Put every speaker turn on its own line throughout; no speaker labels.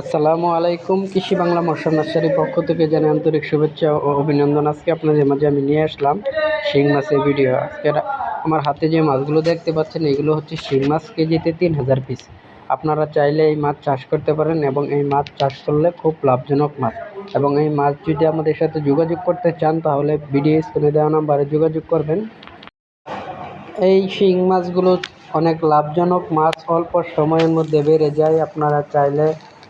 আসসালামু আলাইকুম, কৃষি বাংলা মশা নার্সারির পক্ষ থেকে জানাই আন্তরিক শুভেচ্ছা ও অভিনন্দন। আজকে আপনাদের মাঝে আমি নিয়ে আসলাম শিং মাছের ভিডিও। আজকে আমার হাতে যে মাছগুলো দেখতে পাচ্ছেন, এগুলো হচ্ছে শিং মাছ কেজিতে তিন হাজার পিস। আপনারা চাইলে এই মাছ চাষ করতে পারেন এবং এই মাছ চাষ করলে খুব লাভজনক মাছ। এবং এই মাছ যদি আমাদের সাথে যোগাযোগ করতে চান, তাহলে ভিডিও স্ক্রিনে দেওয়া নাম্বারে যোগাযোগ করবেন। এই শিং মাছগুলো অনেক লাভজনক মাছ অল্প সময়ের মধ্যে বেড়ে যায়। আপনারা চাইলে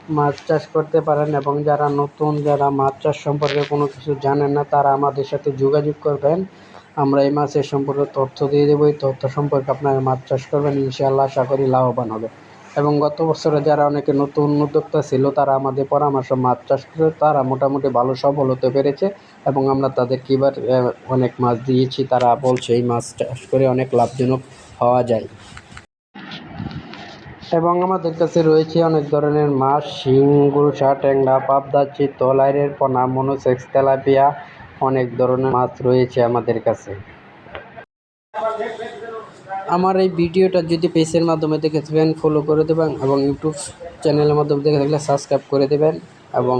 মাছ চাষ করতে পারেন এবং যারা নতুন যারা মাছ চাষ সম্পর্কে কোনো কিছু জানেন না তারা আমাদের সাথে যোগাযোগ করবেন। আমরা এই মাছের সম্পর্কে তথ্য দিয়ে দেবো। এই তথ্য সম্পর্কে আপনারা মাছ চাষ করবেন ইনশাআল্লাহ আশা করি লাভবান হবে। এবং গত বছরে যারা অনেকে নতুন উদ্যোক্তা ছিল তারা আমাদের পরামর্শ মাছ চাষ করে তারা মোটামুটি ভালো সফল হতে পেরেছে এবং আমরা তাদের আহ, অনেক মাছ দিয়েছি। তারা বলছে এই মাছ চাষ করে অনেক লাভজনক হওয়া যায়। এবং আমাদের কাছে রয়েছে অনেক ধরনের মাছ শিং গুলশা ট্যাংরা পাবদা, চিতল, আইরের পোনা, মনোসেক্স, তেলাপিয়া, অনেক ধরনের মাছ রয়েছে আমাদের কাছে। আমার এই ভিডিওটা যদি পেজের মাধ্যমে দেখে থাকেন ফলো করে দেবেন এবং ইউটিউব চ্যানেলের মাধ্যমে দেখে থাকলে সাবস্ক্রাইব করে দেবেন এবং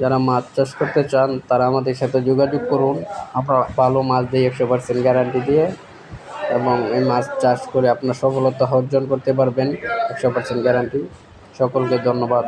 যারা মাছ চাষ করতে চান, তারা আমাদের সাথে যোগাযোগ করুন। আমরা ভালো মাছ দিই একশো পার্সেন্ট গ্যারান্টি দিয়ে। এবং এই মাছ চাষ করে আপনার সফলতা অর্জন করতে পারবেন। একশো পার্সেন্ট গ্যারান্টি সকলকে ধন্যবাদ।